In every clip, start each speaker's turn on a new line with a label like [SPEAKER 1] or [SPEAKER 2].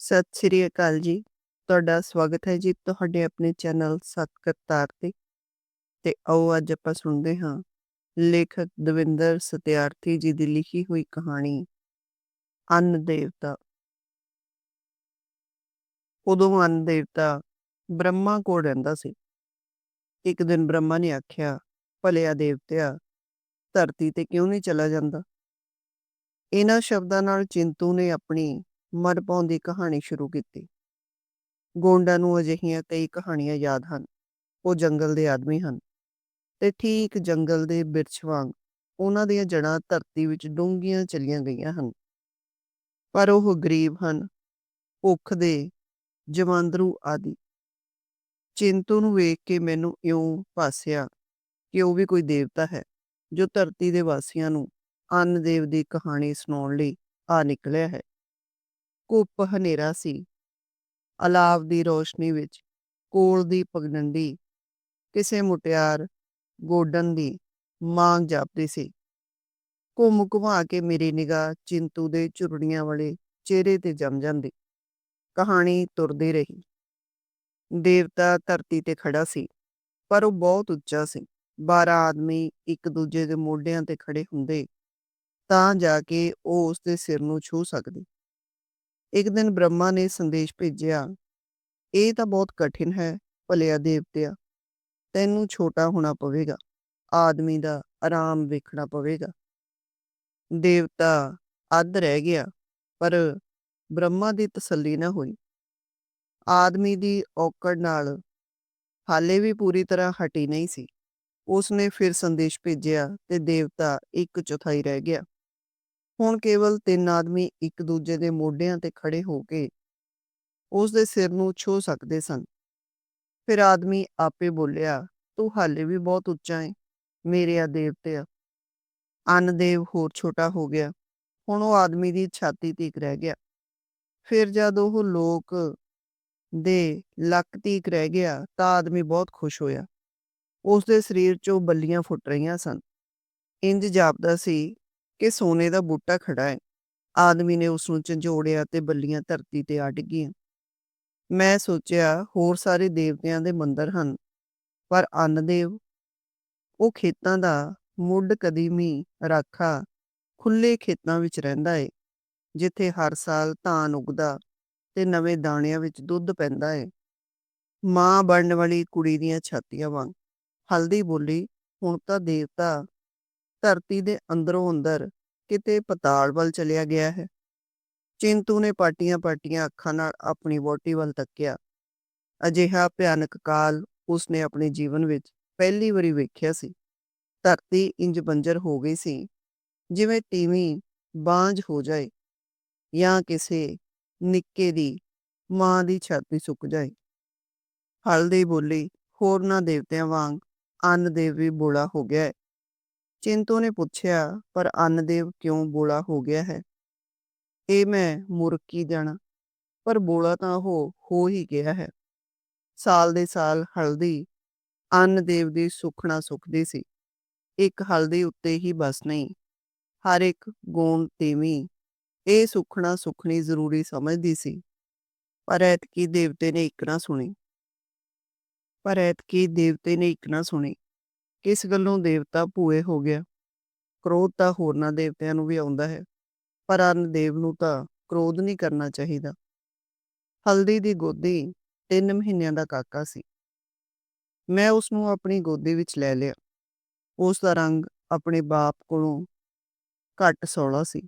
[SPEAKER 1] ਸਤਿ ਸ੍ਰੀ ਅਕਾਲ ਜੀ। ਤੁਹਾਡਾ ਸਵਾਗਤ ਹੈ ਜੀ ਤੁਹਾਡੇ ਆਪਣੇ ਚੈਨਲ ਸੱਤ ਕਰਤਾਰ ਤੇ। ਤੇ ਆਓ ਅੱਜ ਆਪਾਂ ਸੁਣਦੇ ਹਾਂ ਲੇਖਕ ਦਵਿੰਦਰ ਸਤਿਆਰਥੀ ਜੀ ਦੀ ਲਿਖੀ ਹੋਈ ਕਹਾਣੀ ਅੰਨ ਦੇਵਤਾ। ਉਦੋਂ ਅੰਨ ਦੇਵਤਾ ਬ੍ਰਹਮਾ ਕੋਲ ਰਹਿੰਦਾ ਸੀ। ਇੱਕ ਦਿਨ ਬ੍ਰਹਮਾ ਨੇ ਆਖਿਆ, ਭਲਿਆ ਦੇਵਤਿਆ, ਧਰਤੀ ਤੇ ਕਿਉਂ ਨਹੀਂ ਚਲਾ ਜਾਂਦਾ? ਇਹਨਾਂ ਸ਼ਬਦਾਂ ਨਾਲ ਚਿੰਤੂ ਨੇ ਆਪਣੀ ਮਰ ਪਾਉਣ ਦੀ ਕਹਾਣੀ ਸ਼ੁਰੂ ਕੀਤੀ। ਗੋਂਡਾ ਨੂੰ ਅਜਿਹੀਆਂ ਕਈ ਕਹਾਣੀਆਂ ਯਾਦ ਹਨ। ਉਹ ਜੰਗਲ ਦੇ ਆਦਮੀ ਹਨ ਤੇ ਠੀਕ ਜੰਗਲ ਦੇ ਬਿਰਛ ਵਾਂਗ ਉਹਨਾਂ ਦੀਆਂ ਜੜ੍ਹਾਂ ਧਰਤੀ ਵਿੱਚ ਡੂੰਘੀਆਂ ਚਲੀਆਂ ਗਈਆਂ ਹਨ। ਪਰ ਉਹ ਗਰੀਬ ਹਨ, ਭੁੱਖ ਦੇ ਜਮਾਂਦਰੂ ਆਦਿ। ਚਿੰਤੂ ਨੂੰ ਵੇਖ ਕੇ ਮੈਨੂੰ ਇਉਂ ਭਾਸਿਆ ਕਿ ਉਹ ਵੀ ਕੋਈ ਦੇਵਤਾ ਹੈ ਜੋ ਧਰਤੀ ਦੇ ਵਾਸੀਆਂ ਨੂੰ ਅੰਨ ਦੇਵ ਦੀ ਕਹਾਣੀ ਸੁਣਾਉਣ ਲਈ ਆ ਨਿਕਲਿਆ ਹੈ। ਘੁੱਪ ਹਨੇਰਾ ਸੀ। ਅਲਾਵ ਦੀ ਰੋਸ਼ਨੀ ਵਿੱਚ ਕੋਲ ਦੀ ਪਗਡੰਡੀ ਕਿਸੇ ਮੁਟਿਆਰ ਗੋਡਨ ਦੀ ਮਾਂਗ ਜਾਪਦੀ ਸੀ। ਘੁੰਮ ਘੁਮਾ ਕੇ ਮੇਰੀ ਨਿਗਾਹ ਚਿੰਤੂ ਦੇ ਝੁਰੜੀਆਂ ਵਾਲੇ ਚਿਹਰੇ ਤੇ ਜੰਮ ਜਾਂਦੀ। ਕਹਾਣੀ ਤੁਰਦੀ ਰਹੀ। ਦੇਵਤਾ ਧਰਤੀ ਤੇ ਖੜਾ ਸੀ, ਪਰ ਉਹ ਬਹੁਤ ਉੱਚਾ ਸੀ। ਬਾਰਾਂ ਆਦਮੀ ਇੱਕ ਦੂਜੇ ਦੇ ਮੋਢਿਆਂ ਤੇ ਖੜੇ ਹੁੰਦੇ ਤਾਂ ਜਾ ਕੇ ਉਹ ਉਸ ਦੇ ਸਿਰ ਨੂੰ ਛੂਹ ਸਕਦੇ। ਇੱਕ ਦਿਨ ਬ੍ਰਹਮਾ ਨੇ ਸੰਦੇਸ਼ ਭੇਜਿਆ, ਇਹ ਤਾਂ ਬਹੁਤ ਕਠਿਨ ਹੈ, ਭਲਿਆ ਦੇਵਤਿਆ। ਤੈਨੂੰ ਛੋਟਾ ਹੋਣਾ ਪਵੇਗਾ। ਆਦਮੀ ਦਾ ਆਰਾਮ ਵੇਖਣਾ ਪਵੇਗਾ। ਦੇਵਤਾ ਅੱਧ ਰਹਿ ਗਿਆ, ਪਰ ਬ੍ਰਹਮਾ ਦੀ ਤਸੱਲੀ ਨਾ ਹੋਈ। ਆਦਮੀ ਦੀ ਔਕੜ ਨਾਲ ਹਾਲੇ ਵੀ ਪੂਰੀ ਤਰ੍ਹਾਂ ਹਟੀ ਨਹੀਂ ਸੀ। ਉਸਨੇ ਫਿਰ ਸੰਦੇਸ਼ ਭੇਜਿਆ ਤੇ ਦੇਵਤਾ ਇੱਕ ਚੌਥਾਈ ਰਹਿ ਗਿਆ। ਹੁਣ ਕੇਵਲ ਤਿੰਨ ਆਦਮੀ ਇੱਕ ਦੂਜੇ ਦੇ ਮੋਢਿਆਂ ਤੇ ਖੜੇ ਹੋ ਕੇ ਉਸ ਦੇ ਸਿਰ ਨੂੰ ਛੂਹ ਸਕਦੇ ਸਨ। ਫਿਰ ਆਦਮੀ ਆਪੇ ਬੋਲਿਆ, ਤੂੰ ਹਾਲੇ ਵੀ ਬਹੁਤ ਉੱਚਾ ਹੈ, ਆ ਦੇਵਤਿਆ। ਅੰਨ ਦੇਵ ਹੋਰ ਛੋਟਾ ਹੋ ਗਿਆ। ਹੁਣ ਉਹ ਆਦਮੀ ਦੀ ਛਾਤੀ ਤੀਕ ਰਹਿ ਗਿਆ। ਫਿਰ ਜਦ ਉਹ ਲੋਕ ਦੇ ਲੱਕ ਤੀਕ ਰਹਿ ਗਿਆ ਤਾਂ ਆਦਮੀ ਬਹੁਤ ਖੁਸ਼ ਹੋਇਆ। ਉਸ ਦੇ ਸਰੀਰ 'ਚੋਂ ਬੱਲੀਆਂ ਫੁੱਟ ਰਹੀਆਂ ਸਨ। ਇੰਜ ਜਾਪਦਾ ਸੀ ਕਿ ਸੋਨੇ ਦਾ ਬੂਟਾ ਖੜਾ ਹੈ। ਆਦਮੀ ਨੇ ਉਸ ਨੂੰ ਝੰਜੋੜਿਆ ਤੇ ਬੱਲੀਆਂ ਧਰਤੀ ਤੇ ਆ ਡਿੱਗੀਆਂ। ਮੈਂ ਸੋਚਿਆ ਹੋਰ ਸਾਰੇ ਦੇਵਤਿਆਂ ਦੇ ਮੰਦਰ ਹਨ, ਪਰ ਅੰਨਦੇਵ ਉਹ ਖੇਤਾਂ ਦਾ ਮੁੱਢ ਕਦੀਮੀ ਰਾਖਾ ਖੁੱਲੇ ਖੇਤਾਂ ਵਿੱਚ ਰਹਿੰਦਾ ਏ, ਜਿੱਥੇ ਹਰ ਸਾਲ ਧਾਨ ਉਗਦਾ ਤੇ ਨਵੇਂ ਦਾਣਿਆਂ ਵਿੱਚ ਦੁੱਧ ਪੈਂਦਾ ਏ। ਮਾਂ ਬਣਨ ਵਾਲੀ ਕੁੜੀ ਦੀਆਂ ਛਾਤੀਆਂ ਵਾਂਗ। ਹਲਦੀ ਬੋਲੀ, ਹੁਣ ਤਾਂ ਦੇਵਤਾ ਧਰਤੀ ਦੇ ਅੰਦਰੋਂ ਅੰਦਰ ਕਿਤੇ ਪਤਾਲ ਵੱਲ ਚਲਿਆ ਗਿਆ ਹੈ। ਚਿੰਤੂ ਨੇ ਪਾਟੀਆਂ-ਪਾਟੀਆਂ ਅੱਖਾਂ ਨਾਲ ਆਪਣੀ ਵਹੁਟੀ ਵੱਲ ਤੱਕਿਆ। ਅਜਿਹਾ ਭਿਆਨਕ ਕਾਲ ਉਸਨੇ ਆਪਣੇ ਜੀਵਨ ਵਿੱਚ ਪਹਿਲੀ ਵਾਰੀ ਵੇਖਿਆ ਸੀ। ਧਰਤੀ ਇੰਜ ਬੰਜਰ ਹੋ ਗਈ ਸੀ, ਜਿਵੇਂ ਤੀਵੀਂ ਬਾਂਝ ਹੋ ਜਾਏ ਜਾਂ ਕਿਸੇ ਨਿੱਕੇ ਦੀ ਮਾਂ ਦੀ ਛਾਤੀ ਸੁੱਕ ਜਾਏ। ਹਲਦੀ ਬੋਲੀ, ਹੋਰਨਾਂ ਦੇਵਤਿਆਂ ਵਾਂਗ ਅੰਨ ਦੇਵ ਵੀ ਬੋਲਾ ਹੋ ਗਿਆ ਹੈ। ਚਿੰਤੂ ਨੇ ਪੁੱਛਿਆ, ਪਰ ਅੰਨਦੇਵ ਕਿਉਂ ਬੋਲਾ ਹੋ ਗਿਆ ਹੈ? ਇਹ ਮੈਂ ਮੂਰਖ ਕੀ ਜਾਣਾ, ਪਰ ਬੋਲਾ ਤਾਂ ਉਹ ਹੋ ਹੀ ਗਿਆ ਹੈ। ਸਾਲ ਦੇ ਸਾਲ ਹਲਦੀ ਅੰਨਦੇਵ ਦੀ ਸੁੱਖਣਾ ਸੁੱਖਦੀ ਸੀ। ਇੱਕ ਹਲਦੀ ਉੱਤੇ ਹੀ ਬਸ ਨਹੀਂ, ਹਰ ਇੱਕ ਗੋਂਡ ਤੀਵੀਂ ਇਹ ਸੁੱਖਣਾ ਸੁੱਖਣੀ ਜ਼ਰੂਰੀ ਸਮਝਦੀ ਸੀ। ਪਰ ਐਤਕੀ ਦੇਵਤੇ ਨੇ ਇੱਕ ਨਾ ਸੁਣੀ। ਪਰ ਐਤਕੀ ਦੇਵਤੇ ਨੇ ਇੱਕ ਨਾ ਸੁਣੀ। ਕਿਸ ਗੱਲੋਂ ਦੇਵਤਾ ਭੂਏ ਹੋ ਗਿਆ? ਕ੍ਰੋਧ ਤਾਂ ਹੋਰਨਾਂ ਦੇਵਤਿਆਂ ਨੂੰ ਵੀ ਆਉਂਦਾ ਹੈ, ਪਰ ਅੰਨ ਦੇਵ ਨੂੰ ਤਾਂ ਕ੍ਰੋਧ ਨਹੀਂ ਕਰਨਾ ਚਾਹੀਦਾ। ਹਲਦੀ ਦੀ ਗੋਦੀ ਤਿੰਨ ਮਹੀਨਿਆਂ ਦਾ ਕਾਕਾ ਸੀ। ਮੈਂ ਉਸ ਨੂੰ ਆਪਣੀ ਗੋਦੀ ਵਿੱਚ ਲੈ ਲਿਆ। ਉਸ ਦਾ ਰੰਗ ਆਪਣੇ ਬਾਪ ਕੋਲੋਂ ਘੱਟ ਸੌਲਾ ਸੀ।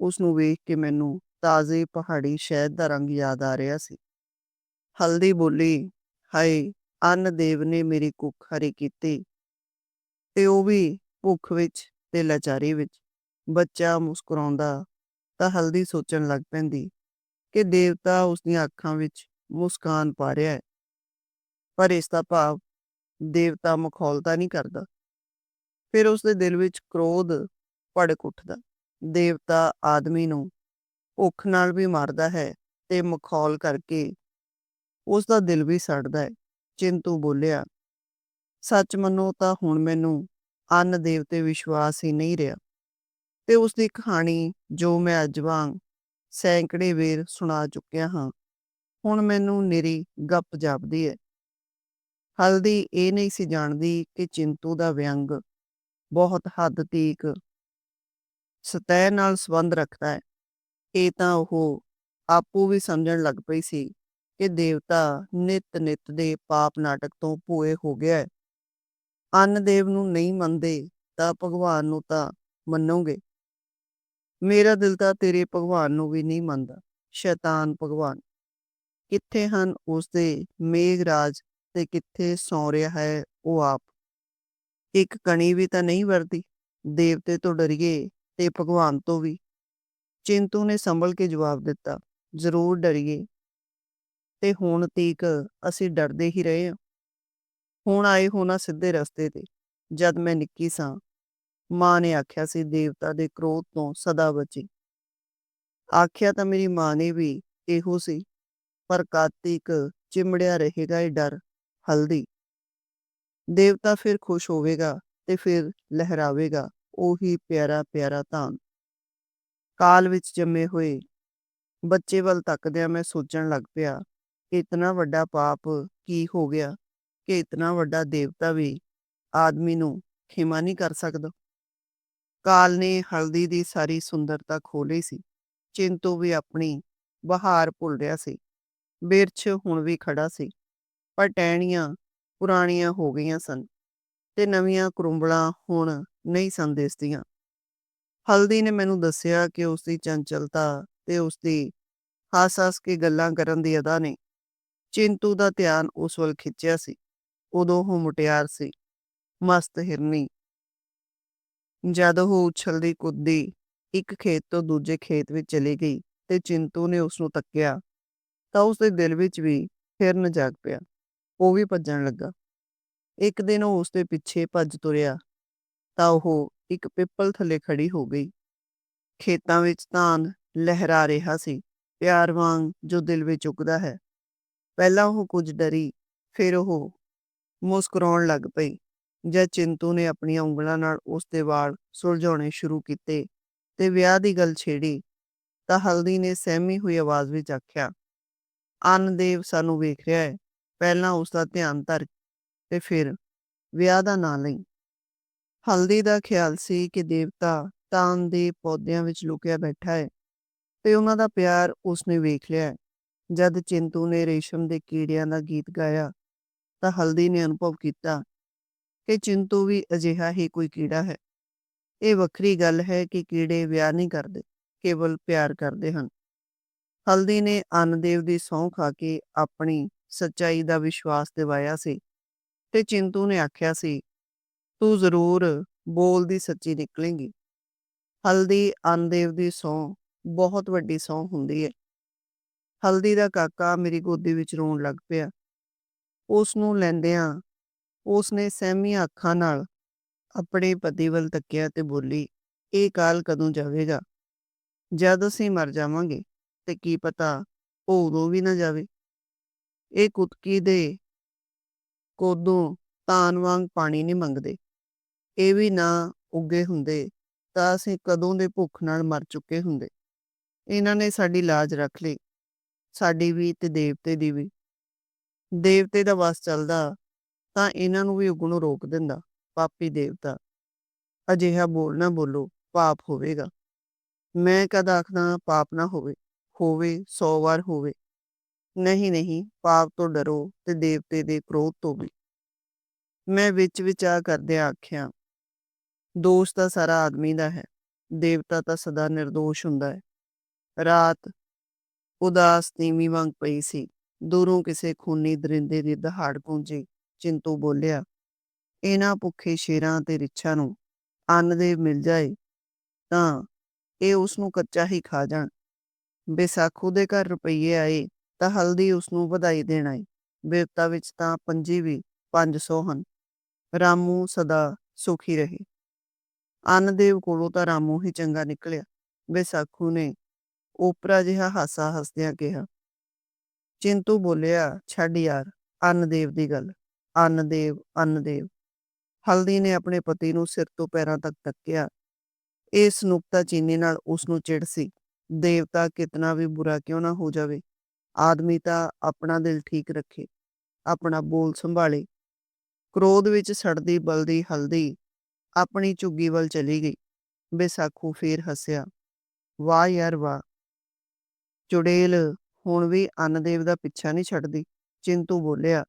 [SPEAKER 1] ਉਸ ਨੂੰ ਵੇਖ ਕੇ ਮੈਨੂੰ ਤਾਜ਼ੇ ਪਹਾੜੀ ਸ਼ਹਿਦ ਦਾ ਰੰਗ ਯਾਦ ਆ ਰਿਹਾ ਸੀ। ਹਲਦੀ ਬੋਲੀ, ਹਾਏ, ਅੰਨ ਦੇਵ ਨੇ ਮੇਰੀ ਕੁੱਖ ਹਰੀ ਕੀਤੀ ਤੇ ਉਹ ਵੀ ਭੁੱਖ ਵਿੱਚ ਤੇ ਲਾਚਾਰੀ ਵਿੱਚ। ਬੱਚਾ ਮੁਸਕਰਾਉਂਦਾ ਤਾਂ ਹਲਦੀ ਸੋਚਣ ਲੱਗ ਪੈਂਦੀ ਕਿ ਦੇਵਤਾ ਉਸ ਦੀਆਂ ਅੱਖਾਂ ਵਿੱਚ ਮੁਸਕਾਨ ਪਾ ਰਿਹਾ ਹੈ। ਪਰ ਇਸ ਦਾ ਭਾਵ ਦੇਵਤਾ ਮਖੌਲ ਤਾਂ ਨਹੀਂ ਕਰਦਾ। ਫਿਰ ਉਸ ਦੇ ਦਿਲ ਵਿੱਚ ਕ੍ਰੋਧ ਭੜਕ ਉੱਠਦਾ। ਦੇਵਤਾ ਆਦਮੀ ਨੂੰ ਭੁੱਖ ਨਾਲ ਵੀ ਮਾਰਦਾ ਹੈ ਤੇ ਮਖੌਲ ਕਰਕੇ ਉਸ ਦਾ ਦਿਲ ਵੀ ਸੜਦਾ ਹੈ। ਚਿੰਤੂ ਬੋਲਿਆ, ਸੱਚ ਮੰਨੋ ਤਾਂ ਹੁਣ ਮੈਨੂੰ ਅੰਨ ਦੇਵ ਤੇ ਵਿਸ਼ਵਾਸ ਹੀ ਨਹੀਂ ਰਿਹਾ। ਤੇ ਉਸ ਦੀ ਕਹਾਣੀ ਜੋ ਮੈਂ ਅੱਜ ਵਾਂਗ ਸੈਂਕੜੇ ਵੇਰ ਸੁਣਾ ਚੁੱਕਿਆ ਹਾਂ, ਹੁਣ ਮੈਨੂੰ ਨਿਰੀ ਗੱਪ ਜਾਪਦੀ ਹੈ ਹਲਦੀ ਇਹ ਨਹੀਂ ਸੀ ਜਾਣਦੀ ਕਿ ਚਿੰਤੂ ਦਾ ਵਿਅੰਗ ਬਹੁਤ ਹੱਦ ਤੀਕ ਸਤਹਿ ਨਾਲ ਸੰਬੰਧ ਰੱਖਦਾ ਹੈ ਇਹ ਤਾਂ ਉਹ ਆਪੂ ਵੀ ਸਮਝਣ ਲੱਗ ਪਈ ਸੀ ਕਿ ਦੇਵਤਾ ਨਿਤ ਨਿਤ ਦੇ ਪਾਪ ਨਾਟਕ ਤੋਂ ਭੂਏ ਹੋ ਗਿਆ ਹੈ ਅੰਨ ਦੇਵ ਨੂੰ ਨਹੀਂ ਮੰਨਦੇ ਤਾਂ ਭਗਵਾਨ ਨੂੰ ਤਾਂ ਮੰਨੋਗੇ। ਮੇਰਾ ਦਿਲ ਤਾਂ ਤੇਰੇ ਭਗਵਾਨ ਨੂੰ ਵੀ ਨਹੀਂ ਮੰਨਦਾ, ਸ਼ੈਤਾਨ ਭਗਵਾਨ। ਕਿੱਥੇ ਹਨ ਉਸਦੇ ਮੇਘਰਾਜ ਤੇ ਕਿੱਥੇ ਸੌ ਰਿਹਾ ਹੈ ਉਹ ਆਪ। ਇੱਕ ਕਣੀ ਵੀ ਤਾਂ ਨਹੀਂ ਵਰਦੀ, ਦੇਵਤੇ ਤੋਂ ਡਰੀਏ ਤੇ ਭਗਵਾਨ ਤੋਂ ਵੀ। ਚਿੰਤੂ ਨੇ ਸੰਭਲ ਕੇ ਜਵਾਬ ਦਿੱਤਾ, ਜ਼ਰੂਰ ਡਰੀਏ। ਤੇ ਹੁਣ ਤੀਕ ਅਸੀਂ ਡਰਦੇ ਹੀ ਰਹੇ ਹਾਂ। ਹੁਣ ਆਏ ਹੋਣਾ ਸਿੱਧੇ ਰਸਤੇ ਤੇ, ਜਦ ਮੈਂ ਨਿੱਕੀ ਸਾਂ। ਮਾਂ ਨੇ ਆਖਿਆ ਸੀ ਦੇਵਤਾ ਦੇ ਕ੍ਰੋਧ ਤੋਂ ਸਦਾ ਬਚੀ। ਆਖਿਆ ਤਾਂ ਮੇਰੀ ਮਾਂ ਨੇ ਵੀ ਇਹੋ ਸੀ, ਪਰ ਕਾਤਿਕ ਚਿਮੜਿਆ ਰਹੇਗਾ ਇਹ ਡਰ, ਹਲਦੀ। ਦੇਵਤਾ ਫਿਰ ਖੁਸ਼ ਹੋਵੇਗਾ ਤੇ ਫਿਰ ਲਹਿਰਾਵੇਗਾ ਉਹੀ ਪਿਆਰਾ ਪਿਆਰਾ ਧਾਨ। ਕਾਲ ਵਿੱਚ ਜੰਮੇ ਹੋਏ ਬੱਚੇ ਵੱਲ ਤੱਕਦਿਆਂ ਮੈਂ ਸੋਚਣ ਲੱਗ ਪਿਆ, ਇਤਨਾ ਵੱਡਾ ਪਾਪ ਕੀ ਹੋ ਗਿਆ? ਕਿ ਇਤਨਾ ਵੱਡਾ ਦੇਵਤਾ ਵੀ ਆਦਮੀ ਨੂੰ ਖਿਮਾ ਨਹੀਂ ਕਰ ਸਕਦਾ। ਕਾਲ ਨੇ ਹਲਦੀ ਦੀ ਸਾਰੀ ਸੁੰਦਰਤਾ ਖੋ ਲਈ ਸੀ। ਚਿੰਤੂ ਵੀ ਆਪਣੀ ਬਹਾਰ ਭੁੱਲ ਰਿਹਾ ਸੀ। ਬਿਰਛ ਹੁਣ ਵੀ ਖੜਾ ਸੀ, ਪਰ ਟਹਿਣੀਆਂ ਪੁਰਾਣੀਆਂ ਹੋ ਗਈਆਂ ਸਨ ਤੇ ਨਵੀਆਂ ਕਰੁੰਬਲਾਂ ਹੁਣ ਨਹੀਂ ਸਨ ਦਿਸਦੀਆਂ। ਹਲਦੀ ਨੇ ਮੈਨੂੰ ਦੱਸਿਆ ਕਿ ਉਸ ਦੀ ਚੰਚਲਤਾ ਤੇ ਉਸ ਦੀ ਹੱਸ-ਹੱਸ ਕੇ ਗੱਲਾਂ ਕਰਨ ਦੀ ਅਦਾ ਨੇ ਚਿੰਤੂ ਦਾ ਧਿਆਨ ਉਸ ਵੱਲ ਖਿੱਚਿਆ ਸੀ। ਉਦੋਂ ਉਹ ਮੁਟਿਆਰ ਸੀ, ਮਸਤ ਹਿਰਨੀ। ਜਦ ਉਹ ਉਛਲਦੀ ਕੁੱਦਦੀ ਇੱਕ ਖੇਤ ਤੋਂ ਦੂਜੇ ਖੇਤ ਵਿੱਚ ਚਲੀ ਗਈ ਤੇ ਚਿੰਤੂ ਨੇ ਉਸ ਨੂੰ ਤੱਕਿਆ, ਤਾਂ ਉਸ ਦੇ ਦਿਲ ਵਿੱਚ ਵੀ ਹਿਰਨ ਜਾਗ ਪਿਆ। ਉਹ ਵੀ ਭੱਜਣ ਲੱਗਾ। ਇੱਕ ਦਿਨ ਉਹ ਉਸ ਦੇ ਪਿੱਛੇ ਭੱਜ ਤੁਰਿਆ, ਤਾਂ ਉਹ ਇੱਕ ਪਿੱਪਲ ਥੱਲੇ ਖੜੀ ਹੋ ਗਈ। ਖੇਤਾਂ ਵਿੱਚ ਧਾਨ ਲਹਿਰਾ ਰਿਹਾ ਸੀ, ਪਿਆਰ ਵਾਂਗ ਜੋ ਦਿਲ ਵਿੱਚ ਉੱਗਦਾ ਹੈ। ਪਹਿਲਾਂ ਉਹ ਕੁਝ ਡਰੀ, ਫਿਰ ਉਹ ਮੁਸਕਰਾਉਣ ਲੱਗ ਪਈ ਜਦ ਚਿੰਤੂ ਨੇ ਆਪਣੀਆਂ ਉਂਗਲਾਂ ਨਾਲ ਉਸ ਦੇ ਵਾਲ ਸੁਲਝਾਉਣੇ ਸ਼ੁਰੂ ਕੀਤੇ ਤੇ ਵਿਆਹ ਦੀ ਗੱਲ ਛੇੜੀ ਤਾਂ ਹਲਦੀ ਨੇ ਸਹਿਮੀ ਹੋਈ ਆਵਾਜ਼ ਵਿੱਚ ਆਖਿਆ ਦੇਵ ਸਾਨੂੰ ਵੇਖ ਰਿਹਾ ਹੈ ਪਹਿਲਾਂ ਉਸ ਦਾ ਧਿਆਨ ਧਰ ਤੇ ਫਿਰ ਵਿਆਹ ਦਾ ਨਾਂ ਲਈ ਹਲਦੀ ਦਾ ਖਿਆਲ ਸੀ ਕਿ ਦੇਵਤਾ ਤਾਨ ਦੇ ਪੌਦਿਆਂ ਵਿੱਚ ਲੁਕਿਆ ਬੈਠਾ ਹੈ ਤੇ ਉਹਨਾਂ ਦਾ ਪਿਆਰ ਉਸਨੇ ਵੇਖ ਲਿਆ ਹੈ। ਜਦ ਚਿੰਤੂ ਨੇ ਰੇਸ਼ਮ ਦੇ ਕੀੜਿਆਂ ਦਾ ਗੀਤ ਗਾਇਆ ਤਾਂ ਹਲਦੀ ਨੇ ਅਨੁਭਵ ਕੀਤਾ ਕਿ ਚਿੰਤੂ ਵੀ ਅਜਿਹਾ ਹੀ ਕੋਈ ਕੀੜਾ ਹੈ। ਇਹ ਵੱਖਰੀ ਗੱਲ ਹੈ ਕਿ ਕੀੜੇ ਵਿਆਹ ਨਹੀਂ ਕਰਦੇ, ਕੇਵਲ ਪਿਆਰ ਕਰਦੇ ਹਨ। ਹਲਦੀ ਨੇ ਅਨਦੇਵ ਦੀ ਸਹੁੰ ਖਾ ਕੇ ਆਪਣੀ ਸੱਚਾਈ ਦਾ ਵਿਸ਼ਵਾਸ ਦਿਵਾਇਆ ਸੀ ਤੇ ਚਿੰਤੂ ਨੇ ਆਖਿਆ ਸੀ, ਤੂੰ ਜ਼ਰੂਰ ਬੋਲਦੀ ਸੱਚੀ ਨਿਕਲੇਂਗੀ। ਹਲਦੀ ਅਨਦੇਵ ਦੀ ਸਹੁੰ ਬਹੁਤ ਵੱਡੀ ਸਹੁੰ ਹੁੰਦੀ ਹੈ। ਹਲਦੀ ਦਾ ਕਾਕਾ ਮੇਰੀ ਗੋਦੀ ਵਿੱਚ ਰੋਣ ਲੱਗ ਪਿਆ। ਉਸ ਨੂੰ ਲੈਂਦਿਆਂ ਉਸ ਨੇ ਸਹਿਮੀਆਂ ਅੱਖਾਂ ਨਾਲ ਆਪਣੇ ਪਤੀ ਵੱਲ ਤੱਕਿਆ ਤੇ ਬੋਲੀ, ਇਹ ਕਾਲ ਕਦੋਂ ਜਾਵੇਗਾ? ਜਦ ਅਸੀਂ ਮਰ ਜਾਵਾਂਗੇ, ਤੇ ਕੀ ਪਤਾ ਉਹ ਉਦੋਂ ਵੀ ਨਾ ਜਾਵੇ? ਇਹ ਕੁੱਤਕੀ ਦੇ ਕੋਦੋਂ ਤਾਨ ਵਾਂਗ ਪਾਣੀ ਨਹੀਂ ਮੰਗਦੇ। ਇਹ ਵੀ ਨਾ ਉੱਗੇ ਹੁੰਦੇ, ਤਾਂ ਅਸੀਂ ਕਦੋਂ ਦੇ ਭੁੱਖ ਨਾਲ ਮਰ ਚੁੱਕੇ ਹੁੰਦੇ। ਇਹਨਾਂ ਨੇ ਸਾਡੀ ਲਾਜ ਰੱਖ ਲਈ। ਸਾਡੀ ਵੀ ਤੇ ਦੇਵਤੇ ਦੀ ਵੀ। ਦੇਵਤੇ ਦਾ ਵਸ ਚੱਲਦਾ, ਤਾਂ ਇਹਨਾਂ ਨੂੰ ਵੀ ਉਗਣੋਂ ਰੋਕ ਦਿੰਦਾ, ਪਾਪੀ ਦੇਵਤਾ। ਅਜਿਹਾ ਬੋਲ ਨਾ ਬੋਲੋ, ਪਾਪ ਹੋਵੇਗਾ। ਮੈਂ ਕਦ ਆਖਦਾ ਪਾਪ ਨਾ ਹੋਵੇ ਹੋਵੇ 100 ਵਾਰ ਹੋਵੇ। ਨਹੀਂ ਨਹੀਂ, ਪਾਪ ਤੋਂ ਡਰੋ ਤੇ ਦੇਵਤੇ ਦੇ ਕ੍ਰੋਧ ਤੋਂ ਵੀ। ਮੈਂ ਵਿੱਚ ਵਿਚਾਰ ਕਰਦੇ ਆਖਿਆ, ਦੋਸ਼ ਤਾਂ ਸਾਰਾ ਆਦਮੀ ਦਾ ਹੈ, ਦੇਵਤਾ ਤਾਂ ਸਦਾ ਨਿਰਦੋਸ਼ ਹੁੰਦਾ ਹੈ। ਰਾਤ ਉਦਾਸ ਨੀਵੀਂ ਵਾਂਗ ਪਈ ਸੀ। ਦੂਰੋਂ ਕਿਸੇ ਖੂਨੀ ਦਰਿੰਦੇ ਦੀ ਦਹਾੜ ਗੂੰਜੀ, ਚਿੰਤੂ ਬੋਲਿਆ, ਇਹਨਾਂ ਭੁੱਖੇ ਸ਼ੇਰਾਂ ਤੇ ਰਿੱਛਾਂ ਨੂੰ ਅੰਨ ਦੇ ਮਿਲ ਜਾਏ, ਤਾਂ ਇਹ ਉਸ ਨੂੰ ਕੱਚਾ ਹੀ ਖਾ ਜਾਣ। ਬੇਸਾਖੂ ਦੇ ਘਰ ਰੁਪਈਏ ਆਏ, ਤਾਂ ਹਲਦੀ ਉਸ ਨੂੰ ਵਧਾਈ ਦੇਣ ਆਈ ਬਿਪਤਾ ਵਿੱਚ ਤਾਂ ਪੰਜੀ ਵੀ 500 ਹਨ। ਰਾਮੂ ਸਦਾ ਸੁਖੀ ਰਹੇ। ਅਨਦੇਵ ਕੋਲੋਂ ਤਾਂ ਰਾਮੂ ਹੀ ਚੰਗਾ ਨਿਕਲਿਆ। ਬੇਸਾਖੂ ਨੇ ਓਪਰਾ ਜਿਹਾ ਹਾਸਾ ਹੱਸਦਿਆਂ ਕਿਹਾ ਚਿੰਤੂ ਬੋਲਿਆ, ਛੱਡ ਯਾਰ, ਅੰਨਦੇਵ ਦੀ ਗੱਲ, ਅਨਦੇਵ ਅਨਦੇਵ। ਹਲਦੀ ਨੇ ਆਪਣੇ ਪਤੀ ਨੂੰ ਸਿਰ ਤੋਂ ਪੈਰਾਂ ਤੱਕ ਤੱਕਿਆ ਇਸ ਨੁਕਤਾ ਚੀਨੀ ਨਾਲ ਉਸ ਨੂੰ ਚਿੜ ਸੀ। ਦੇਵਤਾ, ਕਿਤਨਾ ਵੀ ਬੁਰਾ ਕਿਉਂ ਨਾ ਹੋ ਜਾਵੇ? ਆਦਮੀ ਤਾਂ ਆਪਣਾ ਦਿਲ ਠੀਕ ਰੱਖੇ, ਆਪਣਾ ਬੋਲ ਸੰਭਾਲੇ। ਕ੍ਰੋਧ ਵਿੱਚ ਸੜਦੀ ਬਲਦੀ ਹਲਦੀ ਆਪਣੀ ਝੁੱਗੀ ਵੱਲ ਚਲੀ ਗਈ। ਬੇਸਾਖੂ ਫੇਰ ਹੱਸਿਆ, ਵਾਹ ਯਾਰ ਵਾਹ, ਚੁੜੇਲ ਹੁਣ ਵੀ ਅੰਨਦੇਵ ਦਾ ਪਿੱਛਾ ਨਹੀਂ ਛੱਡਦੀ, ਚਿੰਤੂ ਬੋਲਿਆ।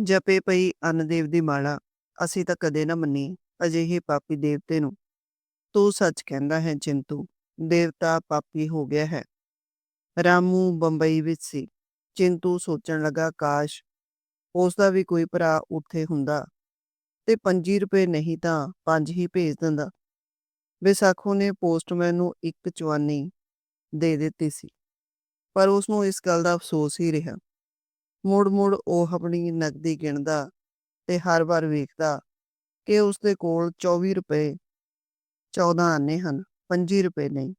[SPEAKER 1] ਜਪੇ ਪਈ ਅੰਨਦੇਵ ਦੀ ਮਾਲਾ, ਅਸੀਂ ਤਾਂ ਕਦੇ ਨਾ ਮੰਨੀ ਅਜਿਹੇ ਪਾਪੀ ਦੇਵਤੇ ਨੂੰ। ਤੂੰ ਸੱਚ ਕਹਿੰਦਾ ਹੈ ਚਿੰਤੂ, ਦੇਵਤਾ ਪਾਪੀ ਹੋ ਗਿਆ ਹੈ। ਰਾਮੂ ਬੰਬਈ ਵਿੱਚ ਸੀ। ਚਿੰਤੂ ਸੋਚਣ ਲੱਗਾ, ਕਾਸ਼ ਉਸ ਦਾ ਵੀ ਕੋਈ ਭਰਾ ਉੱਥੇ ਹੁੰਦਾ ਤੇ 25 ਰੁਪਏ ਨਹੀਂ ਤਾਂ 5 ਹੀ ਭੇਜ ਦਿੰਦਾ। ਵਿਸਾਖੋ ਨੇ ਪੋਸਟਮੈਨ ਨੂੰ ਇੱਕ ਚਵਾਨੀ ਦੇ ਦਿੱਤੀ ਸੀ। ਪਰ ਉਸ ਨੂੰ ਇਸ ਗੱਲ ਦਾ ਅਫਸੋਸ ਹੀ ਰਿਹਾ। ਮੁੜ-ਮੁੜ ਉਹ ਆਪਣੀ ਨਕਦੀ ਗਿਣਦਾ ਤੇ ਹਰ ਵਾਰ ਵੇਖਦਾ ਕਿ ਉਸ ਦੇ ਕੋਲ 24 ਰੁਪਏ 14 ਆਨੇ ਹਨ 25 ਰੁਪਏ ਨਹੀਂ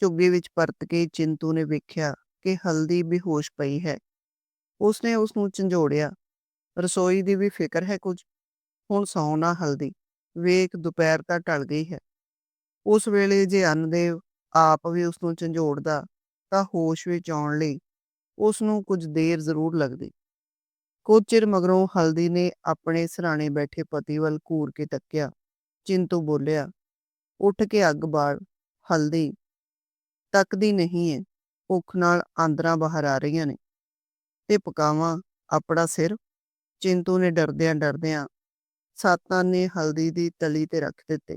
[SPEAKER 1] ਝੁੱਗੀ ਵਿੱਚ ਪਰਤ ਕੇ ਚਿੰਤੂ ਨੇ ਵੇਖਿਆ ਕਿ ਹਲਦੀ ਬੇਹੋਸ਼ ਪਈ ਹੈ। ਉਸਨੇ ਉਸ ਨੂੰ ਝੰਜੋੜਿਆ, ਰਸੋਈ ਦੀ ਵੀ ਫਿਕਰ ਹੈ ਕੁਝ? ਹੁਣ ਸੌਣਾ ਹਲਦੀ, ਵੇਖ ਦੁਪਹਿਰ ਤਾਂ ਢਲ ਗਈ ਹੈ। ਉਸ ਵੇਲੇ ਜੇ ਅੰਨਦੇਵ ਆਪ ਵੀ ਉਸ ਨੂੰ ਝੰਜੋੜਦਾ ਤਾਂ ਹੋਸ਼ ਵਿੱਚ ਆਉਣ ਲਈ ਉਸ ਨੂੰ ਕੁਝ ਦੇਰ ਜ਼ਰੂਰ ਲੱਗਦੀ। ਕੁਝ ਚਿਰ ਮਗਰੋਂ ਹਲਦੀ ਨੇ ਆਪਣੇ ਸਰਾਣੇ ਬੈਠੇ ਪਤੀ ਵੱਲ ਘੂਰ ਕੇ ਤੱਕਿਆ, ਚਿੰਤੂ ਬੋਲਿਆ, ਉੱਠ ਕੇ ਅੱਗ ਬਾਲ, ਹਲਦੀ। ਤੱਕਦੀ ਨਹੀਂ ਹੈ ਭੁੱਖ ਨਾਲ ਆਂਦਰਾਂ ਬਾਹਰ ਆ ਰਹੀਆਂ ਨੇ। ਤੇ ਪਕਾਵਾਂ ਆਪਣਾ ਸਿਰ? ਚਿੰਤੂ ਨੇ ਡਰਦਿਆਂ ਡਰਦਿਆਂ ਸਾਤਾਂ ਨੇ ਹਲਦੀ ਦੀ ਤਲੀ ਤੇ ਰੱਖ ਦਿੱਤੇ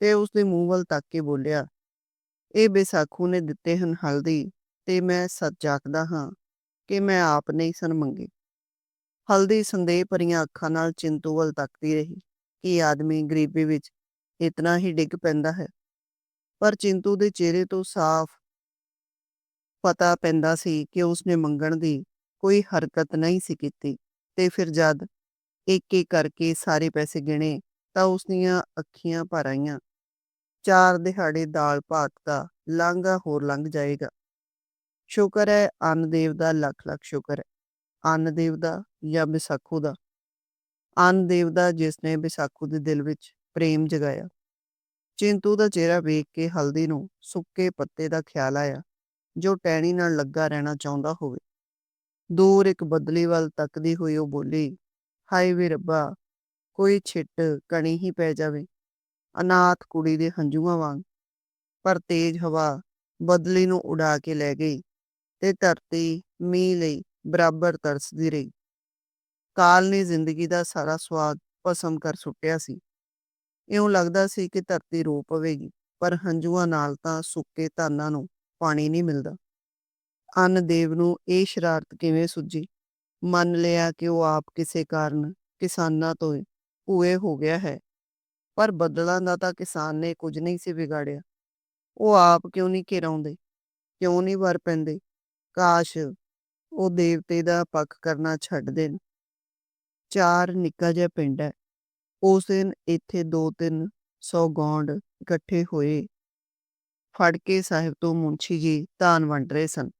[SPEAKER 1] ਤੇ ਉਸ ਦੇ ਮੂੰਹ ਵੱਲ ਤੱਕ ਕੇ ਬੋਲਿਆ ਇਹ ਬੇਸਾਖੂ ਨੇ ਦਿੱਤੇ ਹਨ ਹਲਦੀ ਤੇ ਮੈਂ ਸੱਚ ਆਖਦਾ ਹਾਂ ਕਿ ਮੈਂ ਆਪ ਨਹੀਂ ਸਨ ਮੰਗੇ। ਹਲਦੀ ਸੰਦੇਹ ਭਰੀਆਂ ਅੱਖਾਂ ਨਾਲ ਚਿੰਤੂ ਵੱਲ ਤੱਕਦੀ ਰਹੀ ਕਿ ਆਦਮੀ ਗਰੀਬੀ ਵਿੱਚ ਇਤਨਾ ਹੀ ਡਿੱਗ ਪੈਂਦਾ ਹੈ। ਪਰ ਚਿੰਤੂ ਦੇ ਚਿਹਰੇ ਤੋਂ ਸਾਫ਼ ਪਤਾ ਪੈਂਦਾ ਸੀ ਕਿ ਉਸਨੇ ਮੰਗਣ ਦੀ ਕੋਈ ਹਰਕਤ ਨਹੀਂ ਸੀ ਕੀਤੀ ਤੇ ਫਿਰ ਜਦ ਇੱਕ ਇੱਕ ਕਰਕੇ ਸਾਰੇ ਪੈਸੇ ਗਿਣੇ ਤਾਂ ਉਸ ਦੀਆਂ ਅੱਖੀਆਂ ਭਰ ਆਈਆਂ। ਚਾਰ ਦਿਹਾੜੇ ਦਾਲ ਭਾਤ ਦਾ ਲਾਂਘਾ ਹੋਰ ਲੰਘ ਜਾਏਗਾ। ਸ਼ੁਕਰ ਹੈ ਅੰਨਦੇਵ ਦਾ ਲੱਖ ਲੱਖ ਸ਼ੁਕਰ ਹੈ। ਅੰਨਦੇਵ ਦਾ ਜਾਂ ਵਿਸਾਖੂ ਦਾ? ਅੰਨਦੇਵ ਦਾ ਜਿਸ ਨੇ ਵਿਸਾਖੂ ਦੇ ਦਿਲ ਵਿੱਚ ਪ੍ਰੇਮ ਜਗਾਇਆ। ਚਿੰਤੂ ਦਾ ਚਿਹਰਾ ਵੇਖ ਕੇ ਹਲਦੀ ਨੂੰ ਸੁੱਕੇ ਪੱਤੇ ਦਾ ਖਿਆਲ ਆਇਆ, ਜੋ ਟਹਿਣੀ ਨਾਲ ਲੱਗਾ ਰਹਿਣਾ ਚਾਹੁੰਦਾ ਹੋਵੇ। ਦੂਰ ਇੱਕ ਬਦਲੀ ਵੱਲ ਤੱਕਦੀ ਹੋਈ ਉਹ ਬੋਲੀ, ਹਾਏ ਵੀ ਰੱਬਾ, ਕੋਈ ਛਿੱਟ ਕਣੀ ਹੀ ਪੈ ਜਾਵੇ। ਅਨਾਥ ਕੁੜੀ ਦੇ ਹੰਝੂਆਂ ਵਾਂਗ। ਪਰ ਤੇਜ਼ ਹਵਾ ਬਦਲੀ ਨੂੰ ਉਡਾ ਕੇ ਲੈ ਗਈ ਤੇ ਧਰਤੀ ਮੀਂਹ ਲਈ ਬਰਾਬਰ ਤਰਸਦੀ ਰਹੀ। ਕਾਲ ਨੇ ਜ਼ਿੰਦਗੀ ਦਾ ਸਾਰਾ ਸਵਾਦ ਭਸਮ ਕਰ ਸੁੱਟਿਆ ਸੀ। ਇਉਂ ਲੱਗਦਾ ਸੀ ਕਿ ਧਰਤੀ ਰੋ ਪਵੇਗੀ, ਪਰ ਹੰਝੂਆਂ ਨਾਲ ਤਾਂ ਸੁੱਕੇ ਧਾਨਾਂ ਨੂੰ ਪਾਣੀ ਨਹੀਂ ਮਿਲਦਾ। ਅੰਨ ਦੇਵ ਨੂੰ ਇਹ ਸ਼ਰਾਰਤ ਕਿਵੇਂ ਸੁੱਜੀ? ਮੰਨ ਲਿਆ ਕਿ ਉਹ ਆਪ ਕਿਸੇ ਕਾਰਨ ਕਿਸਾਨਾਂ ਤੋਂ ਭੂਏ ਹੋ ਗਿਆ ਹੈ। ਪਰ ਬੱਦਲਾਂ ਦਾ ਤਾਂ ਕਿਸਾਨ ਨੇ ਕੁਝ ਨਹੀਂ ਸੀ ਵਿਗਾੜਿਆ। ਉਹ ਆਪ ਕਿਉਂ ਨਹੀਂ ਘੇਰਾਉਂਦੇ? ਕਿਉਂ ਨਹੀਂ ਵਰ ਪੈਂਦੇ? ਕਾਸ਼ ਉਹ ਦੇਵਤੇ ਦਾ ਪੱਖ ਕਰਨਾ ਛੱਡ ਦੇਣ। ਚਾਰ ਨਿੱਕਾ ਜਿਹਾ ਪਿੰਡ ਹੈ। ਉਸ ਦਿਨ ਇੱਥੇ 2-300 ਗੌਂਡ ਇਕੱਠੇ ਹੋਏ। ਫੜਕੇ ਸਾਹਿਬ ਤੋਂ ਮੁੰਸ਼ੀ ਜੀ ਧਾਨ ਵੰਡ ਰਹੇ ਸਨ।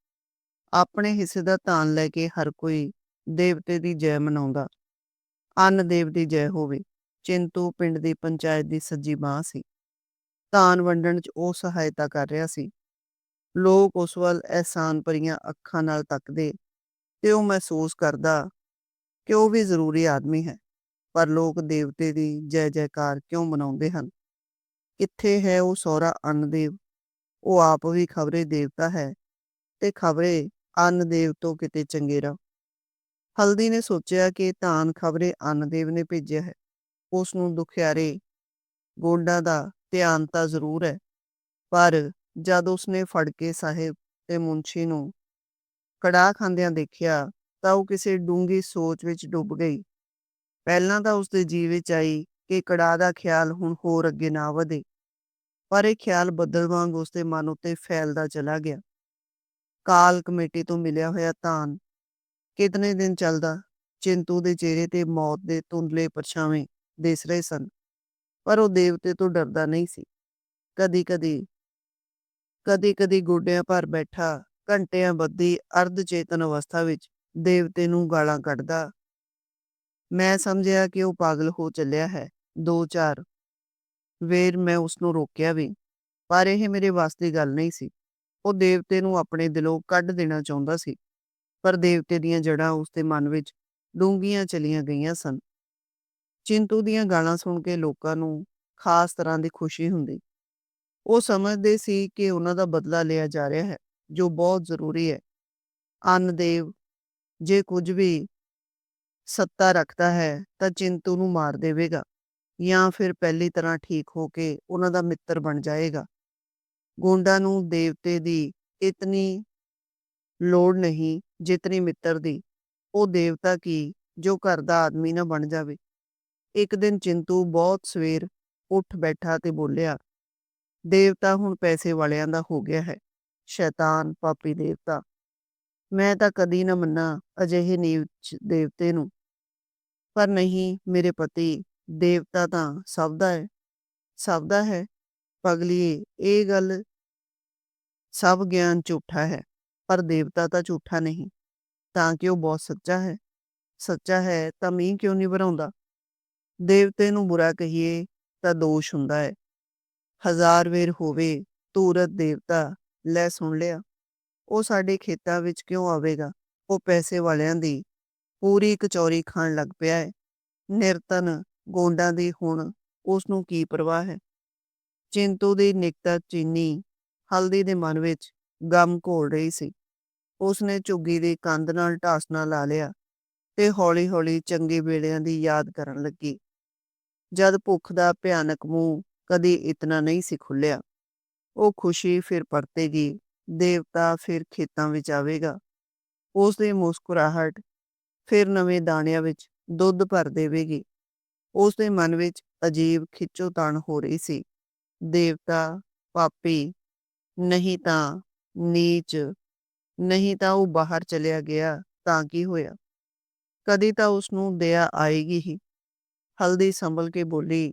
[SPEAKER 1] ਆਪਣੇ ਹਿੱਸੇ ਦਾ ਧਾਨ ਲੈ ਕੇ ਹਰ ਕੋਈ ਦੇਵਤੇ ਦੀ ਜੈ ਮਨਾਉਂਦਾ। ਅੰਨ ਦੇਵ ਦੀ ਜੈ ਹੋਵੇ। ਚਿੰਤੂ ਪਿੰਡ ਦੀ ਪੰਚਾਇਤ ਦੀ ਸੱਜੀ ਬਾਹ ਸੀ। ਧਾਨ ਵੰਡਣ 'ਚ ਉਹ ਸਹਾਇਤਾ ਕਰ ਰਿਹਾ ਸੀ। ਲੋਕ ਉਸ ਵੱਲ ਅਹਿਸਾਨ ਭਰੀਆਂ ਅੱਖਾਂ ਨਾਲ ਤੱਕਦੇ ਤੇ ਉਹ ਮਹਿਸੂਸ ਕਰਦਾ ਕਿ ਉਹ ਵੀ ਜ਼ਰੂਰੀ ਆਦਮੀ ਹੈ, ਪਰ ਲੋਕ ਦੇਵਤੇ ਦੀ ਜੈ ਜੈਕਾਰ ਕਿਉਂ ਮਨਾਉਂਦੇ ਹਨ? ਕਿੱਥੇ ਹੈ ਉਹ ਸੋਹਰਾ ਅੰਨਦੇਵ? ਉਹ ਆਪ ਵੀ ਖਬਰੇ ਦੇਵਤਾ ਹੈ ਤੇ ਖਬਰੇ ਅੰਨਦੇਵ ਤੋਂ ਕਿਤੇ ਚੰਗੇਰਾ ਹਲਦੀ ਨੇ ਸੋਚਿਆ ਕਿ ਧਾਨ ਖਬਰੇ ਅੰਨਦੇਵ ਨੇ ਭੇਜਿਆ ਹੈ। ਉਸ ਨੂੰ ਦੁਖਿਆਰੇ ਗੋਂਡਾ ਦਾ ਧਿਆਨ ਤਾਂ ਜ਼ਰੂਰ ਹੈ, ਪਰ ਜਦ ਉਸਨੇ ਫੜ ਕੇ ਸਾਹਿਬ ਤੇ ਮੁੰਸ਼ੀ ਨੂੰ ਕੜਾ ਖਾਂਦਿਆਂ ਦੇਖਿਆ ਤਾਂ ਉਹ ਕਿਸੇ ਡੂੰਗੀ ਸੋਚ ਵਿੱਚ ਡੁੱਬ ਗਈ। ਪਹਿਲਾਂ ਤਾਂ ਉਸਦੇ ਜੀਵ ਵਿੱਚ ਆਈ ਕਿ ਕੜਾ ਦਾ ਖਿਆਲ ਹੁਣ ਹੋਰ ਅੱਗੇ ਨਾ ਵਧੇ, ਪਰ ਇਹ ਖਿਆਲ ਬੱਦਲ ਵਾਂਗ ਉਸਦੇ ਮਨ ਉੱਤੇ ਫੈਲਦਾ ਚਲਾ ਗਿਆ। ਕਾਲ ਕਮੇਟੀ ਤੋਂ ਮਿਲਿਆ ਹੋਇਆ ਧਾਨ ਕਿਤਨੇ ਦਿਨ ਚੱਲਦਾ, ਚਿੰਤੂ ਦੇ ਚਿਹਰੇ ਤੇ ਮੌਤ ਦੇ ਧੁੰਦਲੇ ਪਰਛਾਵੇਂ ਦਿਸ ਰਹੇ ਸਨ। ਪਰ ਉਹ ਦੇਵਤੇ ਤੋਂ ਡਰਦਾ ਨਹੀਂ ਸੀ। ਕਦੀ ਕਦੀ ਕਦੀ ਕਦੀ ਗੋਡਿਆਂ ਪਰ ਬੈਠਾ ਘੰਟਿਆਂ ਬੱਧੀ ਅਰਧ ਚੇਤਨ ਅਵਸਥਾ ਵਿੱਚ ਦੇਵਤੇ ਨੂੰ ਗਾਲਾਂ ਕੱਢਦਾ। ਮੈਂ ਸਮਝਿਆ ਕਿ ਉਹ ਪਾਗਲ ਹੋ ਚੱਲਿਆ ਹੈ। ਦੋ ਚਾਰ ਵੇਰ ਮੈਂ ਉਸ ਨੂੰ ਰੋਕਿਆ ਵੀ ਪਰ ਇਹ ਮੇਰੇ ਵੱਸ ਦੀ ਗੱਲ ਨਹੀਂ ਸੀ। ਉਹ ਦੇਵਤੇ ਨੂੰ ਆਪਣੇ ਦਿਲੋਂ ਕੱਢ ਦੇਣਾ ਚਾਹੁੰਦਾ ਸੀ, ਪਰ ਦੇਵਤੇ ਦੀਆਂ ਜੜ੍ਹਾਂ ਉਸਦੇ ਮਨ ਵਿੱਚ ਡੂੰਘੀਆਂ ਚਲੀਆਂ ਗਈਆਂ ਸਨ। ਚਿੰਤੂ ਦੀਆਂ ਗਾਲਾਂ ਸੁਣ ਕੇ ਲੋਕਾਂ ਨੂੰ ਖਾਸ ਤਰ੍ਹਾਂ ਦੀ ਖੁਸ਼ੀ ਹੁੰਦੀ। ਉਹ ਸਮਝਦੇ ਸੀ ਕਿ ਉਹਨਾਂ ਦਾ ਬਦਲਾ ਲਿਆ ਜਾ ਰਿਹਾ ਹੈ, ਜੋ ਬਹੁਤ ਜ਼ਰੂਰੀ ਹੈ। ਅੰਨਦੇਵ ਜੇ ਕੁਝ ਵੀ ਸੱਤਾ ਰੱਖਦਾ ਹੈ ਤਾਂ ਚਿੰਤੂ ਨੂੰ ਮਾਰ ਦੇਵੇਗਾ ਜਾਂ ਫਿਰ ਪਹਿਲੀ ਤਰ੍ਹਾਂ ਠੀਕ ਹੋ ਕੇ ਉਹਨਾਂ ਦਾ ਮਿੱਤਰ ਬਣ ਜਾਏਗਾ। ਗੋਂਡਾ ਨੂੰ ਦੇਵਤੇ ਦੀ ਇਤਨੀ ਲੋੜ ਨਹੀਂ ਜਿਤਨੀ ਮਿੱਤਰ ਦੀ। ਉਹ ਦੇਵਤਾ ਕੀ ਜੋ ਘਰ ਦਾ ਆਦਮੀ ਨਾ ਬਣ ਜਾਵੇ। ਇੱਕ ਦਿਨ ਚਿੰਤੂ ਬਹੁਤ ਸਵੇਰ ਉੱਠ ਬੈਠਾ ਤੇ ਬੋਲਿਆ, ਦੇਵਤਾ ਹੁਣ ਪੈਸੇ ਵਾਲਿਆਂ ਦਾ ਹੋ ਗਿਆ ਹੈ। ਸ਼ੈਤਾਨ, ਪਾਪੀ ਦੇਵਤਾ। ਮੈਂ ਤਾਂ ਕਦੀ ਨਾ ਮੰਨਾ ਅਜਿਹੇ ਨੀਚ ਦੇਵਤੇ ਨੂੰ। ਪਰ ਨਹੀਂ ਮੇਰੇ ਪਤੀ, ਦੇਵਤਾ ਤਾਂ ਸਭ ਦਾ ਹੈ। ਸਭ ਦਾ ਹੈ? ਪਗਲੀਏ, ਇਹ ਗੱਲ ਸਭ ਗਿਆਨ ਝੂਠਾ ਹੈ, ਪਰ ਦੇਵਤਾ ਤਾਂ ਝੂਠਾ ਨਹੀਂ, ਤਾਂ ਕਿ ਉਹ ਬਹੁਤ ਸੱਚਾ ਹੈ। ਸੱਚਾ ਹੈ ਤਾਂ ਮੀਂਹ ਕਿਉਂ ਨਹੀਂ ਵਰਾਉਂਦਾ? ਦੇਵਤੇ ਨੂੰ ਬੁਰਾ ਕਹੀਏ ਤਾਂ ਦੋਸ਼ ਹੁੰਦਾ ਹੈ। ਹਜ਼ਾਰ ਵੇਰ ਹੋਵੇ ਧੂਰਤ ਦੇਵਤਾ, ਲੈ ਸੁਣ ਲਿਆ। ਉਹ ਸਾਡੇ ਖੇਤਾਂ ਵਿੱਚ ਕਿਉਂ ਆਵੇਗਾ? ਉਹ ਪੈਸੇ ਵਾਲਿਆਂ ਦੀ ਪੂਰੀ ਕਚੌਰੀ ਖਾਣ ਲੱਗ ਪਿਆ ਹੈ। ਨਿਰਤਨ ਗੋਂਡਾਂ ਦੀ ਹੁਣ ਉਸ ਨੂੰ ਕੀ ਪਰਵਾਹ ਹੈ? ਚਿੰਤੂ ਦੀ ਨਿਕਤਾ ਚੀਨੀ ਹਲਦੀ ਦੇ ਮਨ ਵਿੱਚ ਗਮ ਘੋਲ ਰਹੀ ਸੀ। ਉਸਨੇ ਝੁੱਗੀ ਦੀ ਕੰਧ ਨਾਲ ਢਾਸਣਾ ਲਾ ਲਿਆ ਤੇ ਹੌਲੀ-ਹੌਲੀ ਚੰਗੇ ਵੇਲਿਆਂ ਦੀ ਯਾਦ ਕਰਨ ਲੱਗੀ। ਜਦ ਭੁੱਖ ਦਾ ਭਿਆਨਕ ਮੂੰਹ ਕਦੇ ਇਤਨਾ ਨਹੀਂ ਸੀ ਖੁੱਲਿਆ। ਉਹ ਖੁਸ਼ੀ ਫਿਰ ਪਰਤੇਗੀ, ਦੇਵਤਾ ਫਿਰ ਖੇਤਾਂ ਵਿੱਚ ਆਵੇਗਾ। ਉਸ ਦੀ ਮੁਸਕਰਾਹਟ ਫਿਰ ਨਵੇਂ ਦਾਣਿਆਂ ਵਿੱਚ ਦੁੱਧ ਭਰ ਦੇਵੇਗੀ। ਉਸ ਦੇ ਮਨ ਵਿੱਚ ਅਜੀਬ ਖਿੱਚੋਤਾਣ ਹੋ ਰਹੀ ਸੀ। ਦੇਵਤਾ, ਪਾਪੀ, ਨਹੀਂ ਤਾਂ ਨੀਚ, ਨਹੀਂ ਤਾਂ ਉਹ ਬਾਹਰ ਚਲਿਆ ਗਿਆ ਤਾਂ ਕੀ ਹੋਇਆ? ਕਦੀ ਤਾਂ ਉਸ ਨੂੰ ਦਇਆ ਆਏਗੀ ਹੀ। ਹਲਦੀ ਸੰਭਲ ਕੇ ਬੋਲੀ,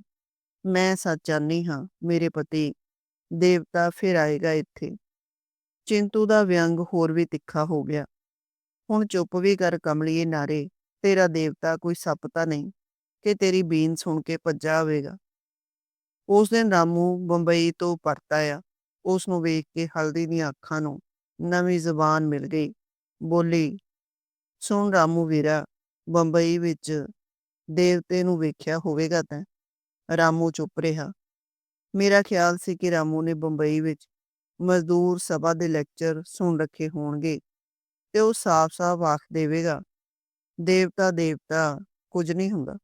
[SPEAKER 1] ਮੈਂ ਸੱਚ ਚਾਹੁੰਦੀ ਹਾਂ, ਮੇਰੇ ਪਤੀ, ਦੇਵਤਾ ਫਿਰ ਆਏਗਾ ਇੱਥੇ। ਚਿੰਤੂ ਦਾ ਵਿਅੰਗ ਹੋਰ ਵੀ ਤਿੱਖਾ ਹੋ ਗਿਆ। ਹੁਣ ਚੁੱਪ ਵੀ ਕਰ ਕਮਲੀਏ ਨਾਰੇ, ਤੇਰਾ ਦੇਵਤਾ ਕੋਈ ਸੱਪ ਤਾਂ ਨਹੀਂ ਕਿ ਤੇਰੀ ਬੀਨ ਸੁਣ ਕੇ ਭੱਜਾ ਹੋਵੇਗਾ ਉਸ ਦਿਨ ਰਾਮੂ ਬੰਬਈ ਤੋਂ ਪਰਤ ਆਇਆ। ਉਸ ਨੂੰ ਵੇਖ ਕੇ ਹਲਦੀ ਦੀਆਂ ਅੱਖਾਂ ਨੂੰ ਨਵੀਂ ਜ਼ੁਬਾਨ ਮਿਲ ਗਈ। ਬੋਲੀ, ਸੁਣ ਰਾਮੂ ਵੀਰਾ, ਬੰਬਈ ਵਿੱਚ ਦੇਵਤੇ ਨੂੰ ਵੇਖਿਆ ਹੋਵੇਗਾ ਤੈਂ? ਰਾਮੂ ਚੁੱਪ ਰਿਹਾ। ਮੇਰਾ ਖਿਆਲ ਸੀ ਕਿ ਰਾਮੂ ਨੇ ਬੰਬਈ ਵਿੱਚ ਮਜ਼ਦੂਰ ਸਭਾ ਦੇ ਲੈਕਚਰ ਸੁਣ ਰੱਖੇ ਹੋਣਗੇ ਤੇ ਉਹ ਸਾਫ਼-ਸਾਫ਼ ਆਖ ਦੇਵੇਗਾ, ਦੇਵਤਾ ਦੇਵਤਾ ਕੁਝ ਨਹੀਂ ਹੁੰਦਾ।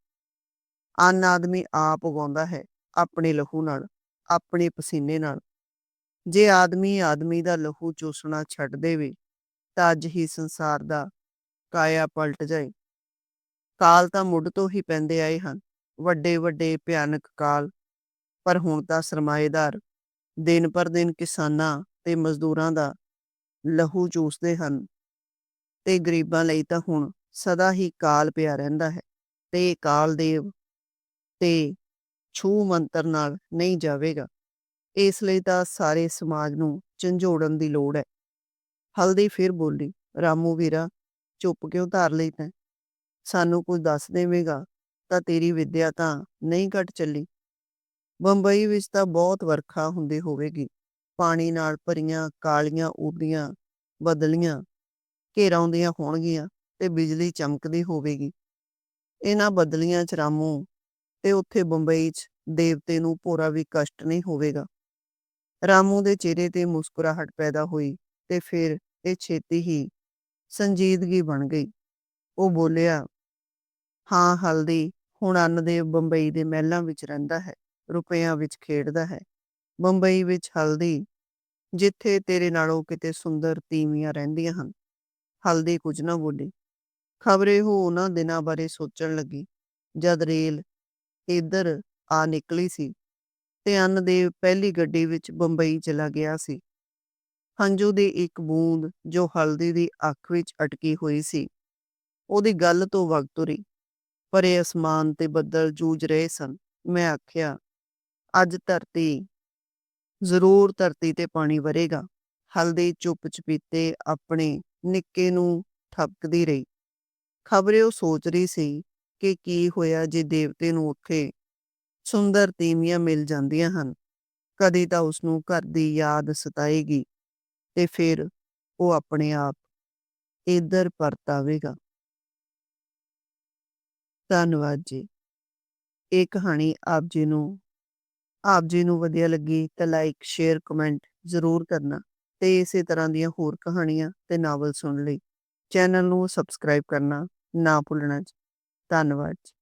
[SPEAKER 1] ਅੰਨ ਆਦਮੀ ਆਪ ਉਗਾਉਂਦਾ ਹੈ, ਆਪਣੇ ਲਹੂ ਨਾਲ, ਆਪਣੇ ਪਸੀਨੇ ਨਾਲ। ਜੇ ਆਦਮੀ ਆਦਮੀ ਦਾ ਲਹੂ ਚੂਸਣਾ ਛੱਡ ਦੇਵੇ ਤਾਂ ਅੱਜ ਹੀ ਸੰਸਾਰ ਦਾ ਕਾਇਆ ਪਲਟ ਜਾਏ। ਕਾਲ ਤਾਂ ਮੁੱਢ ਤੋਂ ਹੀ ਪੈਂਦੇ ਆਏ ਹਨ, ਵੱਡੇ-ਵੱਡੇ ਭਿਆਨਕ ਕਾਲ, ਪਰ ਹੁਣ ਤਾਂ ਸਰਮਾਏਦਾਰ ਦਿਨ ਪਰ ਦਿਨ ਕਿਸਾਨਾਂ ਤੇ ਮਜ਼ਦੂਰਾਂ ਦਾ ਲਹੂ ਚੂਸਦੇ ਹਨ ਤੇ ਗਰੀਬਾਂ ਲਈ ਤਾਂ ਹੁਣ ਸਦਾ ਹੀ ਕਾਲ ਪਿਆ ਰਹਿੰਦਾ ਹੈ ਤੇ ਕਾਲ ਦੇਵ ਤੇ ਛੂ ਮੰਤਰ ਨਾਲ ਨਹੀਂ ਜਾਵੇਗਾ। ਇਸ ਲਈ ਤਾਂ ਸਾਰੇ ਸਮਾਜ ਨੂੰ ਝੰਜੋੜਨ ਦੀ ਲੋੜ ਹੈ। ਹਲਦੀ ਫਿਰ ਬੋਲੀ, ਰਾਮੂ ਵੀਰਾ, ਚੁੱਪ ਕਿਉਂ ਧਾਰ ਲਈ ਤੈਂ? ਸਾਨੂੰ ਕੁਝ ਦੱਸ ਦੇਵੇਂਗਾ ਤਾਂ ਤੇਰੀ ਵਿੱਦਿਆ ਤਾਂ ਨਹੀਂ ਘਟ ਚੱਲੀ। ਬੰਬਈ ਵਿੱਚ ਤਾਂ ਬਹੁਤ ਵਰਖਾ ਹੁੰਦੀ ਹੋਵੇਗੀ। ਪਾਣੀ ਨਾਲ ਭਰੀਆਂ ਕਾਲੀਆਂ ਉਡਦੀਆਂ ਬਦਲੀਆਂ ਘੇਰਾਉਂਦੀਆਂ ਹੋਣਗੀਆਂ ਤੇ ਬਿਜਲੀ ਚਮਕਦੀ ਹੋਵੇਗੀ। ਇਹਨਾਂ ਬਦਲੀਆਂ 'ਚ ਰਾਮੂ ਤੇ ਉੱਥੇ ਬੰਬਈ 'ਚ ਦੇਵਤੇ ਨੂੰ ਭੋਰਾ ਵੀ ਕਸ਼ਟ ਨਹੀਂ ਹੋਵੇਗਾ। ਰਾਮੂ ਦੇ ਚਿਹਰੇ ਤੇ ਮੁਸਕਰਾਹਟ ਪੈਦਾ ਹੋਈ ਤੇ ਫਿਰ ਇਹ ਛੇਤੀ ਹੀ ਸੰਜੀਦਗੀ ਬਣ ਗਈ। ਉਹ ਬੋਲਿਆ, ਹਾਂ ਹਲਦੀ, ਹੁਣ ਅੰਨਦੇਵ ਬੰਬਈ ਦੇ ਮਹਿਲਾਂ ਵਿੱਚ ਰਹਿੰਦਾ ਹੈ, ਰੁਪਇਆਂ ਵਿੱਚ ਖੇਡਦਾ ਹੈ। ਬੰਬਈ ਵਿੱਚ ਹਲਦੀ, ਜਿੱਥੇ ਤੇਰੇ ਨਾਲੋਂ ਕਿਤੇ ਸੁੰਦਰ ਤੀਵੀਆਂ ਰਹਿੰਦੀਆਂ ਹਨ। ਹਲਦੀ ਕੁਝ ਨਾ ਬੋਲੀ। ਖਬਰੇ ਉਹ ਉਹਨਾਂ ਦਿਨਾਂ ਬਾਰੇ ਸੋਚਣ ਲੱਗੀ, ਜਦ ਰੇਲ ਇੱਧਰ ਆ ਨਿਕਲੀ ਸੀ ਤੇ ਅੰਨਦੇਵ ਪਹਿਲੀ ਗੱਡੀ ਵਿੱਚ ਬੰਬਈ ਚਲਾ ਗਿਆ ਸੀ। ਹੰਝੂ ਦੀ ਇੱਕ ਬੂੰਦ ਜੋ ਹਲਦੀ ਦੀ ਅੱਖ ਵਿੱਚ ਅਟਕੀ ਹੋਈ ਸੀ, ਉਹਦੀ ਗੱਲ ਤੋਂ ਵਗ ਤੁਰੀ। ਪਰੇ ਅਸਮਾਨ ਤੇ ਬੱਦਲ ਜੂਝ ਰਹੇ ਸਨ। ਮੈਂ ਆਖਿਆ, ਅੱਜ ਧਰਤੀ, ਜ਼ਰੂਰ ਧਰਤੀ ਤੇ ਪਾਣੀ ਵਰੇਗਾ। ਹਲਦੀ ਚੁੱਪ-ਚੁਪੀਤੇ ਆਪਣੇ ਨਿੱਕੇ ਨੂੰ ਠਪਕਦੀ ਰਹੀ। ਖਬਰੇ ਉਹ ਸੋਚ ਰਹੀ ਸੀ ਕਿ ਕੀ ਹੋਇਆ ਜੇ ਦੇਵਤੇ ਨੂੰ ਉੱਥੇ ਸੁੰਦਰ ਤੀਵੀਆਂ ਮਿਲ ਜਾਂਦੀਆਂ ਹਨ। ਕਦੀ ਤਾਂ ਉਸਨੂੰ ਘਰ ਦੀ ਯਾਦ ਸਤਾਏਗੀ ਤੇ ਫਿਰ ਉਹ ਆਪਣੇ ਆਪ ਇੱਧਰ ਪਰਤ ਆਵੇਗਾ। ਧੰਨਵਾਦ ਜੀ। ਇਹ ਕਹਾਣੀ ਆਪ ਜੀ ਨੂੰ ਆਪ ਜੀ ਨੂੰ ਵਧੀਆ ਲੱਗੀ ਤਾਂ ਲਾਈਕ, ਸ਼ੇਅਰ, ਕਮੈਂਟ ਜ਼ਰੂਰ ਕਰਨਾ ਤੇ ਇਸੇ ਤਰ੍ਹਾਂ ਦੀਆਂ ਹੋਰ ਕਹਾਣੀਆਂ ਤੇ ਨਾਵਲ ਸੁਣਨ ਲਈ ਚੈਨਲ ਨੂੰ ਸਬਸਕ੍ਰਾਈਬ ਕਰਨਾ ਨਾ ਭੁੱਲਣਾ ਜੀ। ਧੰਨਵਾਦ ਜੀ।